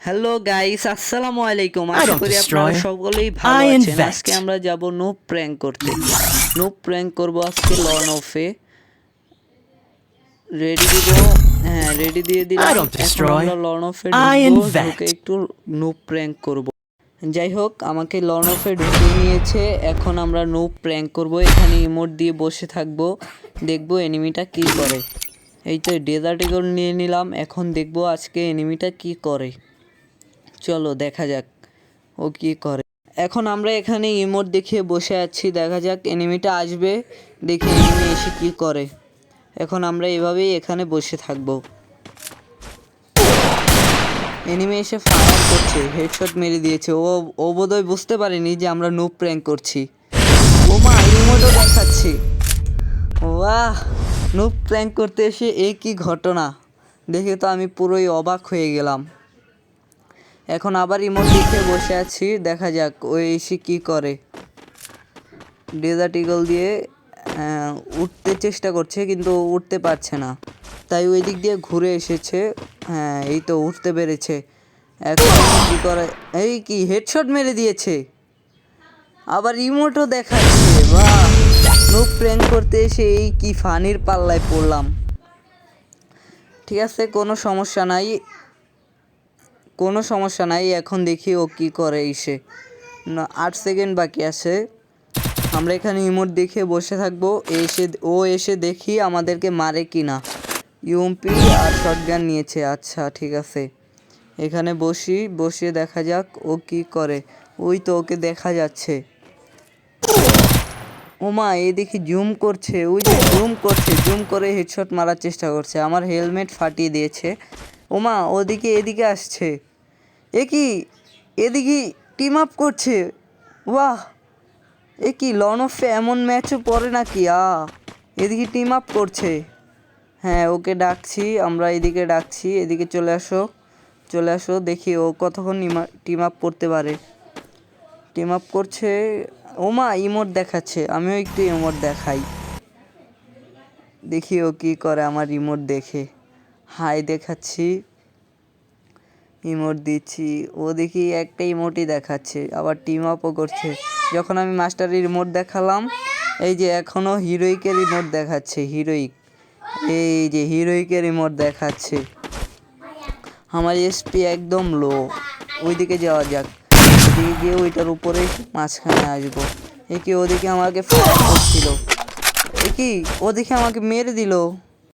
Hello guys আসসালামু আলাইকুম আশা করি আপনারা সকলেই ভালো আছেন আজকে আমরা যাব নো প্র্যাঙ্ক করতে নো প্র্যাঙ্ক করব আজকে লন অফে রেডি দিব হ্যাঁ রেডি দিয়ে দিলাম এখন আমরা লন অফে. ঢুকে একটু নো প্র্যাঙ্ক করব যাই হোক আমাকে লন অফে ঢুকে নিয়েছে। এখন আমরা নো প্র্যাঙ্ক করব এখানে ইমোট দিয়ে বসে থাকব। দেখব এনিমিটা কি করে। এই তো ডেজার্ট ইগল নিয়ে নিলাম। এখন দেখব আজকে এনিমিটা কি করে। চলো, দেখা যাক। ও কি করে। এখন আমরা এখানে ইমোট দেখিয়ে বসে আছি, দেখা যাক, এনিমিটা আসবে, দেখি এনিমি এসে কি করে। এখন আমরা এভাবেই এখানে বসে থাকব। এনিমি এসে ফায়ার করছে, হেডশট মেরে দিয়েছে। ও ও বোধহয় বুঝতে পারেনি যে আমরা নো প্র্যাঙ্ক করছি। ও মা ইমোটও দেখাচ্ছি। বাহ নো প্র্যাঙ্ক করতে এসে এ কি ঘটনা। দেখে তো আমি পুরোই অবাক হয়ে গেলাম। এখন আবার ইমোট দেখে বসে আছি, দেখা যাক ও এসে কি করে। ডেজার্ট ইগল দিয়ে উঠতে চেষ্টা করছে কিন্তু উঠতে পারছে না। তাই ওই দিক দিয়ে ঘুরে এসেছে। হ্যাঁ এই তো উঠতে পেরেছে। এখন কি করে? এই কি হেডশট মেরে দিয়েছে? আবার ইমোটও দেখাচ্ছে, বাহ! নো প্র্যাঙ্ক করতে এসে এই কি ফানির পাল্লায় পড়লাম। ঠিক আছে, কোনো সমস্যা নাই। কোনো সমস্যা নাই, এখন দেখি ও কি করে এসে না, আট সেকেন্ড বাকি আছে। আমরা এখানে ইমোট দেখে বসে থাকব। এসে, ও এসে দেখি আমাদেরকে মারে কি না ইউএমপি আর শটগান নিয়েছে। আচ্ছা ঠিক আছে। এখানে বসি, বসিয়ে দেখা যাক ও কি করে। ওই তো ওকে দেখা যাচ্ছে। ওমা এই দেখি জুম করছে। ওই যে জুম করছে, জুম করে হেডশট মারার চেষ্টা করছে। আমার হেলমেট ফাটিয়ে দিয়েছে। ওমা, ওদিকে, এদিকে আসছে। এ কি? এদিকে টিম আপ করছে। বাহ! এ কি লন অফে এমন ম্যাচও পড়ে নাকি? আ এদিকে টিম আপ করছে। হ্যাঁ ওকে ডাকছি, আমরা এদিকে ডাকছি, এদিকে চলে আসো চলে আসো, দেখি ও কতক্ষণ টিম আপ করতে পারে। টিম আপ করছে ওমা ইমোট দেখাচ্ছে, আমিও একটু ইমোট দেখাই। দেখি ও কী করে আমার রিমোট দেখে। হাই দেখাচ্ছি। ইমোট দিচ্ছি। ও দেখি একটা ইমোটই দেখাচ্ছে, আবার টিম আপও করছে। যখন আমি মাস্টারের রিমোট দেখালাম, এই যে এখনও হিরোইকের রিমোট দেখাচ্ছে হিরোইক এই যে হিরোইকের রিমোট দেখাচ্ছে। আমার এসপি একদম লো ওইদিকে যাওয়া যাক। ওইদিকে গিয়ে ওইটার উপরে মাঝখানে আসব। এ কি ওদিকে আমাকে করছিল? এ কি ওদিকে আমাকে মেরে দিল?